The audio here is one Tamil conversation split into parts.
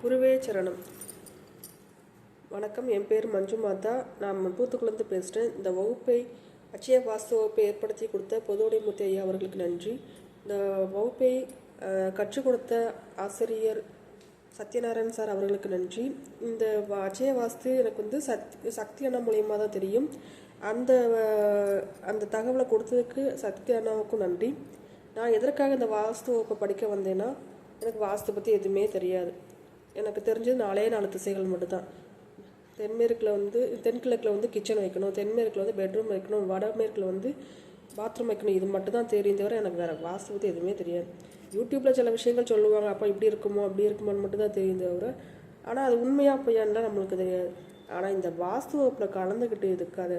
குருவே சரணம். வணக்கம் என் பேர் மஞ்சு மாதா. நான் பூத்துக்குளந்து பேசுகிறேன். இந்த வகுப்பை அச்சய வாஸ்து வகுப்பை ஏற்படுத்தி கொடுத்த பொதுவுடைமூர்த்தி ஐயா அவர்களுக்கு நன்றி. இந்த வகுப்பை கற்றுக் கொடுத்த ஆசிரியர் சத்யநாராயண் சார் அவர்களுக்கு நன்றி. இந்த அச்சய வாஸ்து எனக்கு வந்து சத் சக்தி அண்ணா மூலியமாக தான் தெரியும். அந்த அந்த தகவலை கொடுத்ததுக்கு சக்தி அண்ணாவுக்கும் நன்றி. நான் எதற்காக இந்த வாஸ்து வகுப்பை படிக்க வந்தேன்னா எனக்கு வாஸ்து பற்றி எதுவுமே தெரியாது. எனக்கு தெரிஞ்சது நாலே நாலு திசைகள் மட்டும்தான். தென்மேற்கில் வந்து தென்கிழக்கில் வந்து கிச்சன் வைக்கணும் தென்மேற்கில் வந்து பெட்ரூம் வைக்கணும் வடமேற்கில் வந்து பாத்ரூம் வைக்கணும். இது மட்டும் தான் தெரியும் தவிர எனக்கு வேறு வாஸ்து பற்றி எதுவுமே தெரியாது. யூடியூப்பில் சில விஷயங்கள் சொல்லுவாங்க அப்போ இப்படி இருக்குமோ அப்படி இருக்குமோன்னு மட்டும் தான் தெரியும் தவிர ஆனால் அது உண்மையாக பொய்யான்னா நம்மளுக்கு தெரியாது. ஆனால் இந்த வாஸ்து வகுப்பில் கலந்துக்கிட்டு இதுக்கு அது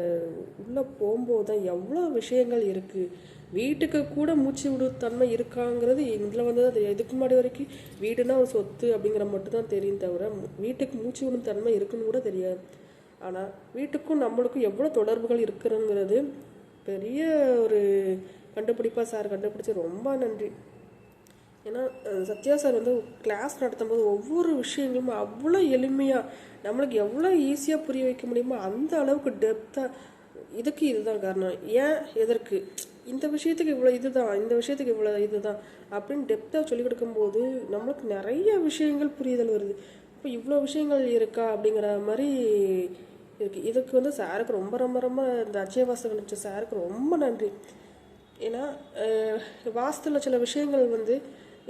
உள்ளே போகும்போது தான் எவ்வளோ விஷயங்கள் இருக்குது வீட்டுக்கு கூட மூச்சு விடு தன்மை இருக்காங்கிறது இதில் வந்து தான் தெரியும் இதுக்கு முன்னாடி வரைக்கும் வீடுனா ஒரு சொத்து அப்படிங்கிற மட்டும் தான் தெரியும் தவிர வீட்டுக்கு மூச்சு விடும் தன்மை இருக்குன்னு கூட தெரியாது. ஆனால் வீட்டுக்கும் நம்மளுக்கும் எவ்வளோ தொடர்புகள் இருக்கிறங்கிறது பெரிய ஒரு கண்டுபிடிப்பாக சார் கண்டுபிடிச்சி ரொம்ப நன்றி. ஏன்னா சத்யா சார் வந்து கிளாஸ் நடத்தும்போது ஒவ்வொரு விஷயங்களும் அவ்வளோ எளிமையாக நம்மளுக்கு எவ்வளோ ஈஸியாக புரிய வைக்க முடியுமோ அந்த அளவுக்கு டெப்த்தாக இதுக்கு இதுதான் காரணம். ஏன் எதற்கு? இந்த விஷயத்துக்கு இவ்வளோ இதுதான் இந்த விஷயத்துக்கு இவ்வளோ இதுதான் அப்படின்னு டெப்த்தாக சொல்லிக் கொடுக்கும்போது நம்மளுக்கு நிறைய விஷயங்கள் புரிதல் வருது. இப்போ இவ்வளோ விஷயங்கள் இருக்கா அப்படிங்கிற மாதிரி இருக்குது இதுக்கு வந்து சாருக்கு ரொம்ப ரொம்ப ரொம்ப இந்த அச்சயவாசம் கணிச்ச சாருக்கு ரொம்ப நன்றி. ஏன்னா அஹ், வாஸ்துல சில விஷயங்கள் வந்து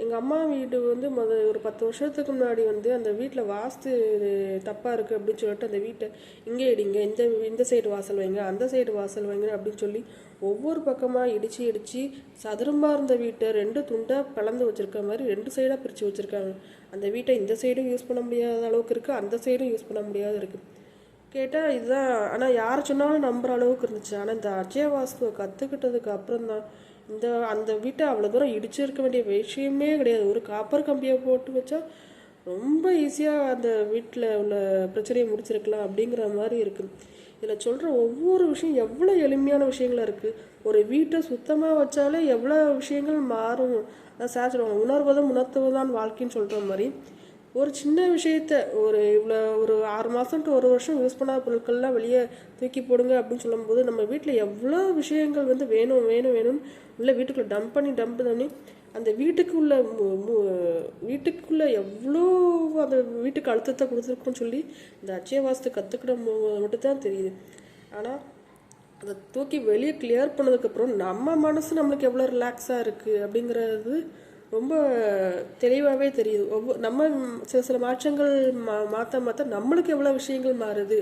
எங்கள் அம்மா வீடு வந்து முத ஒரு பத்து வருஷத்துக்கு முன்னாடி வந்து அந்த வீட்டில் வாஸ்து தப்பாக இருக்குது அப்படின்னு சொல்லிட்டு அந்த வீட்டை இங்கே இடிங்க இந்த இந்த சைடு வாசல் வைங்க அந்த சைடு வாசல் வைங்க அப்படின்னு சொல்லி ஒவ்வொரு பக்கமாக இடித்து இடித்து சதுரமாக இருந்த வீட்டை ரெண்டு துண்டாக கலந்து வச்சுருக்க மாதிரி ரெண்டு சைடாக பிரித்து வச்சுருக்காங்க. அந்த வீட்டை இந்த சைடும் யூஸ் பண்ண முடியாத அளவுக்கு இருக்குது அந்த சைடும் யூஸ் பண்ண முடியாத இருக்குது கேட்டால் இதுதான் ஆனால் யார் சொன்னாலும் நம்புகிற அளவுக்கு இருந்துச்சு. ஆனால் இந்த அஜய வாஸ்துவை கற்றுக்கிட்டதுக்கு அப்புறம் தான் இந்த அந்த வீட்டை அவ்வளோ தூரம் இடிச்சிருக்க வேண்டிய விஷயமே கிடையாது. ஒரு காப்பர் கம்பியை போட்டு வச்சா ரொம்ப ஈஸியாக அந்த வீட்டில் உள்ள பிரச்சனையை முடிச்சிருக்கலாம் அப்படிங்கிற மாதிரி இருக்குது இதில் சொல்கிற ஒவ்வொரு விஷயம் எவ்வளோ எளிமையான விஷயங்களாக இருக்குது ஒரு வீட்டை சுத்தமாக வச்சாலே எவ்வளோ விஷயங்கள் மாறும். அதான் சார் சொல்லுவாங்க உணர்வதும் உணர்த்துவதான் வாழ்க்கைன்னு சொல்கிற மாதிரி. ஒரு சின்ன விஷயத்த ஒரு இவ்வளோ ஒரு ஆறு மாதம் டு ஒரு வருஷம் யூஸ் பண்ணாத பொருட்கள்லாம் வெளியே தூக்கி போடுங்க அப்படின்னு சொல்லும்போது நம்ம வீட்டில் எவ்வளோ விஷயங்கள் வந்து வேணும் வேணும் வேணும்னு உள்ள வீட்டுக்குள்ளே டம்ப் பண்ணி டம்ப் பண்ணி அந்த வீட்டுக்குள்ள மு- மு- எவ்வளோ அந்த வீட்டுக்கு அழுத்தத்தை கொடுத்துருக்கோன்னு சொல்லி இந்த அச்சய வாஸ்து கற்றுக்கிட மட்டும்தான் தெரியுது. ஆனால் அதை தூக்கி வெளியே கிளியர் பண்ணதுக்கப்புறம் நம்ம மனசு நம்மளுக்கு எவ்வளோ ரிலாக்ஸாக இருக்குது அப்படிங்கிறது ரொம்ப தெளிவாகவே தெரியுது. ஒவ்வொரு நம்ம சில சில மாற்றங்கள் மா மாற்ற மாற்ற நம்மளுக்கு எவ்வளோ விஷயங்கள் மாறுது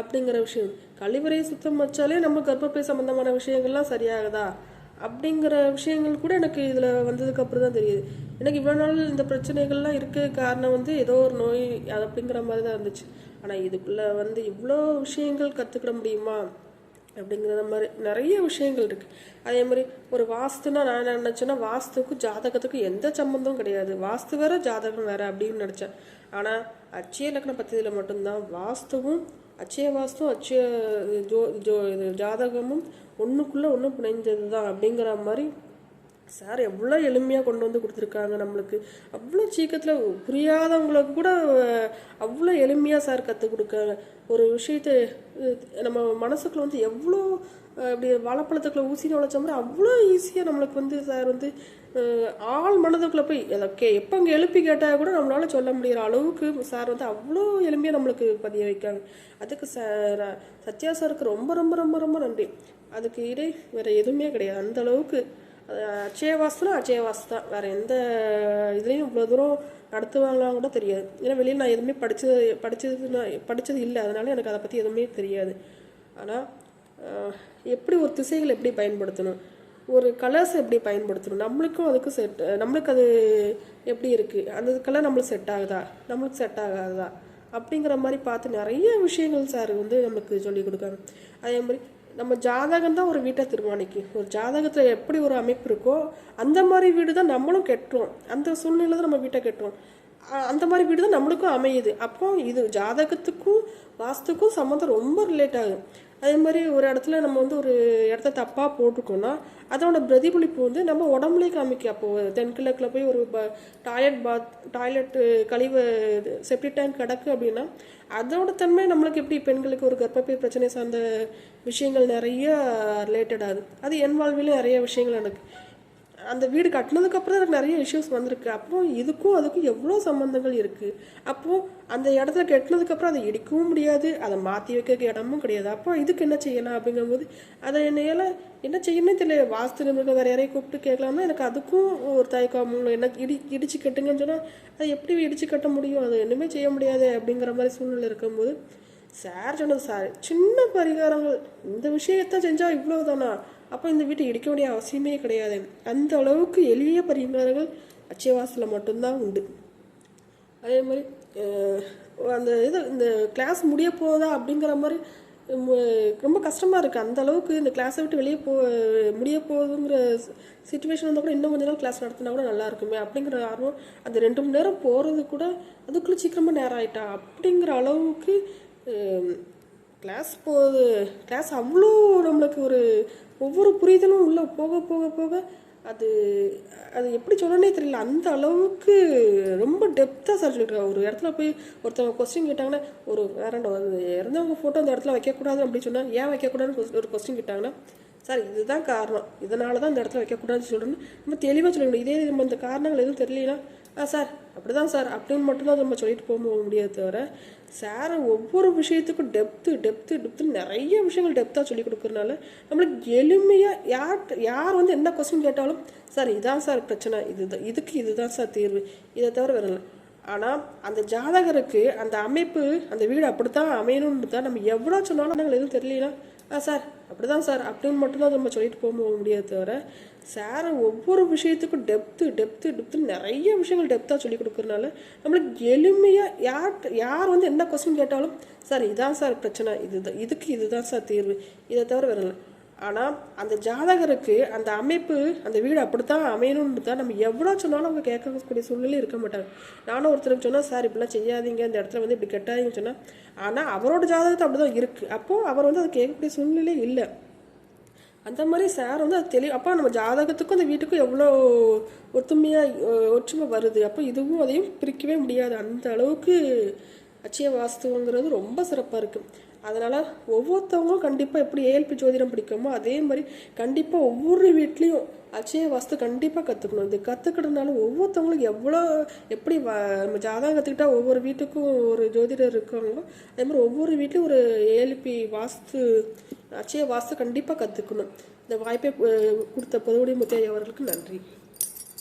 அப்படிங்கிற விஷயம். கழிவறையை சுத்தம் வச்சாலே நம்ம கர்ப்பப்பை சம்மந்தமான விஷயங்கள்லாம் சரியாகுதா? அப்படிங்கிற விஷயங்கள் கூட எனக்கு இதில் வந்ததுக்கு அப்புறம் தான் தெரியுது. எனக்கு இவ்வளோ நாள் இந்த பிரச்சனைகள்லாம் இருக்க காரணம் வந்து ஏதோ ஒரு நோய் அது அப்படிங்கிற மாதிரி தான் இருந்துச்சு. ஆனால் இதுக்குள்ளே வந்து இவ்வளோ விஷயங்கள் கற்றுக்கிட முடியுமா? அப்படிங்கிற மாதிரி நிறைய விஷயங்கள் இருக்குது அதே மாதிரி ஒரு வாஸ்துனா நான் என்ன நினச்சேன்னா வாஸ்துக்கும் ஜாதகத்துக்கும் எந்த சம்மந்தமும் கிடையாது. வாஸ்து வேற ஜாதகம் வேற அப்படின்னு நினச்சேன். ஆனால் அச்சய லக்ன பத்தியில் மட்டும்தான் வாஸ்துவும் அச்சய வாஸ்துவும் அச்சய ஜோ ஜோ ஜாதகமும் ஒன்றுக்குள்ளே ஒன்றும் பிணைஞ்சது தான் அப்படிங்கிற மாதிரி சார் எவ்வளோ எளிமையாக கொண்டு வந்து கொடுத்துருக்காங்க நம்மளுக்கு. அவ்வளோ சீக்கிரத்தில் புரியாதவங்களுக்கு கூட அவ்வளோ எளிமையாக சார் கற்றுக் கொடுக்காங்க ஒரு விஷயத்தை நம்ம மனசுக்குள்ள வந்து எவ்வளோ இப்படி வாழைப்பழத்துக்குள்ள ஊசி நுழைச்ச மாதிரி அவ்வளோ ஈஸியாக நம்மளுக்கு வந்து சார் வந்து ஆள் மனதுக்குள்ளே போய் ஓகே எப்போ அங்கே எழுப்பி கேட்டால் கூட நம்மளால் சொல்ல முடியிற அளவுக்கு சார் வந்து அவ்வளோ எளிமையாக நம்மளுக்கு பதிய வைக்காங்க. அதுக்கு சார் சத்யா சாருக்கு ரொம்ப ரொம்ப ரொம்ப ரொம்ப நன்றி. அதுக்கு இடை வேறு எதுவுமே கிடையாது. அந்த அளவுக்கு அது அச்சயவாஸ்துனா வாசு தான். வேறு எந்த இதுலேயும் இவ்வளோ தூரம் நடத்துவாங்களான்னு கூட தெரியாது. ஏன்னா வெளியில் நான் எதுவுமே படித்தது படித்தது நான் படித்தது இல்லை. அதனால எனக்கு அதை பற்றி எதுவுமே தெரியாது. ஆனால் எப்படி ஒரு திசைகள் எப்படி பயன்படுத்தணும்? ஒரு கலர்ஸ் எப்படி பயன்படுத்தணும்? நம்மளுக்கும் அதுக்கு செட் நம்மளுக்கு அது எப்படி இருக்குது அந்த கலர் நம்மளுக்கு செட் ஆகுதா? நம்மளுக்கு செட் ஆகாதா? அப்படிங்கிற மாதிரி பார்த்து நிறைய விஷயங்கள் சார் வந்து நமக்கு சொல்லி கொடுக்காங்க. அதே மாதிரி நம்ம ஜாதகம் தான் ஒரு வீட்டை தீர்மானிக்கும் ஒரு ஜாதகத்தில் எப்படி ஒரு அமைப்பு இருக்கோ அந்த மாதிரி வீடு தான் நம்மளும் கெட்டுறோம். அந்த சூழ்நிலை தான் நம்ம வீட்டை கெட்டுறோம். அந்த மாதிரி வீடு தான் நம்மளுக்கும் அமையுது. அப்போ இது ஜாதகத்துக்கும் வாஸ்துக்கும் சம்மந்தம் ரொம்ப ரிலேட் ஆகுது. அதே மாதிரி ஒரு இடத்துல நம்ம வந்து ஒரு இடத்த தப்பாக போட்டுருக்கோன்னா அதோட பிரதிபலிப்பு வந்து நம்ம உடம்புலே காமிக்க அப்போது தென்கிழக்கில் போய் ஒரு ப டாய்லெட் பாத் டாய்லெட்டு கழிவு செப்டி டேங்க் கிடக்கு அப்படின்னா அதோட தன்மை நம்மளுக்கு எப்படி? பெண்களுக்கு ஒரு கர்ப்பப்பை பிரச்சனை சார்ந்த விஷயங்கள் நிறைய ரிலேட்டட் அது என் வாழ்விலும் நிறைய விஷயங்கள் எனக்கு அந்த வீடு கட்டினதுக்கப்புறம் எனக்கு நிறைய இஷ்யூஸ் வந்திருக்கு. அப்போ இதுக்கும் அதுக்கும் எவ்வளோ சம்மந்தங்கள் இருக்குது அப்போது அந்த இடத்துல கட்டினதுக்கப்புறம் அதை இடிக்கவும் முடியாது. அதை மாற்றி வைக்க இடமும் கிடையாது. அப்போ இதுக்கு என்ன செய்யலாம் அப்படிங்கும்போது அதை என்னையால் என்ன செய்யணும்னே தெரியல. வாஸ்து நிபுணர்கள் வேறு யாரையும் கூப்பிட்டு கேட்கலாம்னா எனக்கு அதுக்கும் ஒரு தயக்கம் என்ன இடி இடிச்சு கட்டுங்கன்னு சொன்னால் அதை எப்படி இடிச்சு கட்ட முடியும்? அது ஒன்றுமே செய்ய முடியாது அப்படிங்கிற மாதிரி சூழ்நிலை இருக்கும்போது சார் சொன்னது சார் சின்ன பரிகாரங்கள் இந்த விஷயத்தை செஞ்சால் இவ்வளோதானா அப்போ இந்த வீட்டை இடிக்க வேண்டிய அவசியமே கிடையாது. அந்த அளவுக்கு எளிய பரிகாரங்கள் அச்சயவாசலில் மட்டும்தான் உண்டு. அதே மாதிரி அந்த இது இந்த கிளாஸ் முடிய போதா அப்படிங்கிற மாதிரி ரொம்ப கஷ்டமாக இருக்குது அந்த அளவுக்கு இந்த கிளாஸை விட்டு வெளியே போ முடிய போகுதுங்கிற சுச்சுவேஷன் வந்தால் கூட இன்னும் கொஞ்ச நாள் கிளாஸ் நடத்தினா கூட நல்லா இருக்குமே அப்படிங்கிற ஆர்வம் அந்த ரெண்டு மணி நேரம் போகிறது கூட அதுக்குள்ளே சீக்கிரமாக நேரம் ஆயிட்டா? அப்படிங்கிற அளவுக்கு கிளாஸ் போகுது கிளாஸ் அவ்வளோ நம்மளுக்கு ஒரு ஒவ்வொரு புரிதலும் உள்ளே போக போக போக அது அது எப்படி சொல்லணே தெரியல. அந்த அளவுக்கு ரொம்ப டெப்த்தாக சார் சொல்லியிருக்காங்க ஒரு இடத்துல போய் ஒருத்தவங்க கொஸ்டின் கேட்டாங்கன்னா ஒரு வேறண்ட இறந்தவங்க ஃபோட்டோ அந்த இடத்துல வைக்கக்கூடாது அப்படின்னு சொன்னால் ஏன் வைக்கக்கூடாதுன்னு ஒரு கொஸ்டின் கேட்டாங்கன்னா சார் இதுதான் காரணம். இதனால தான் இந்த இடத்துல வைக்கக்கூடாதுன்னு சொல்கிறேன்னு நம்ம தெளிவாக சொல்லணும் இதே நம்ம இந்த காரணங்கள் எதுவும் தெரியலனா ஆ சார் அப்படி தான் சார் அப்படின்னு மட்டும்தான் நம்ம சொல்லிட்டு போக முடியாது தவிர சார் ஒவ்வொரு விஷயத்துக்கும் டெப்த்து டெப்த்து டெப்த்து நிறைய விஷயங்கள் டெப்த்தாக சொல்லி கொடுக்குறதுனால நம்மளுக்கு எளிமையாக யார் யார் வந்து என்ன கொஸ்டின் கேட்டாலும் சார் இதான் சார் பிரச்சனை. இதுதான் இதுக்கு இதுதான் சார் தீர்வு. இதை தவிர வேற இல்லை. ஆனால் அந்த ஜாதகருக்கு அந்த அமைப்பு அந்த வீடு அப்படித்தான் அமையணும்னு தான் நம்ம எவ்வளோ சொன்னாலும் நாங்கள் எதுவும் தெரியலனா ஆ சார் அப்படிதான் சார். அப்படின்னு மட்டும்தான் நம்ம சொல்லிட்டு போக முடியாது தவிர சார் ஒவ்வொரு விஷயத்துக்கும் டெப்த்து டெப்த்து டெப்த்து நிறைய விஷயங்கள் டெப்த்தாக சொல்லி கொடுக்குறனால நம்மளுக்கு எளிமையாக யார் யார் வந்து என்ன கொஸ்டின் கேட்டாலும் சார் இதான் சார் பிரச்சனை. இது இதுக்கு இதுதான் சார் தீர்வு. இதை தவிர வேற ஆனால் அந்த ஜாதகருக்கு அந்த அமைப்பு அந்த வீடு அப்படித்தான் அமையணும்னு தான் நம்ம எவ்வளோ சொன்னாலும் அவங்க கேட்கக்கூடிய சூழ்நிலை இருக்க மாட்டாங்க. நானும் ஒருத்தருக்கு சொன்னால் சார் இப்படிலாம் செய்யாதீங்க. இந்த இடத்துல வந்து இப்படி கெட்டாதீங்கன்னு சொன்னால் ஆனால் அவரோட ஜாதகத்தை அப்படி தான் இருக்குது அப்போது அவர் வந்து அதை கேட்கக்கூடிய சூழ்நிலை இல்லை. அந்த மாதிரி சார் வந்து அது தெளிவு அப்போ நம்ம ஜாதகத்துக்கும் அந்த வீட்டுக்கும் எவ்வளோ ஒத்துமையாக ஒற்றுமை வருது. அப்போ இதுவும் அதையும் பிரிக்கவே முடியாது. அந்த அளவுக்கு அச்சய வாஸ்துவங்கிறது ரொம்ப சிறப்பாக இருக்குது அதனால் ஒவ்வொருத்தவங்களும் கண்டிப்பாக எப்படி ஏஎல்பி ஜோதிடம் பிடிக்குமோ அதே மாதிரி கண்டிப்பாக ஒவ்வொரு வீட்லேயும் அச்சய வாஸ்து கண்டிப்பாக கற்றுக்கணும் இது கற்றுக்கிட்டதுனால ஒவ்வொருத்தவங்களுக்கு எவ்வளோ எப்படி வ நம்ம ஜாதகம் கற்றுக்கிட்டா ஒவ்வொரு வீட்டுக்கும் ஒரு ஜோதிடர் இருக்காங்களோ அதே மாதிரி ஒவ்வொரு வீட்லேயும் ஒரு ஏஎல்பி வாஸ்து அச்சய வாஸ்து கண்டிப்பாக கற்றுக்கணும் இந்த வாய்ப்பை கொடுத்த பொதுவுடைய முத்தையா அவர்களுக்கு நன்றி.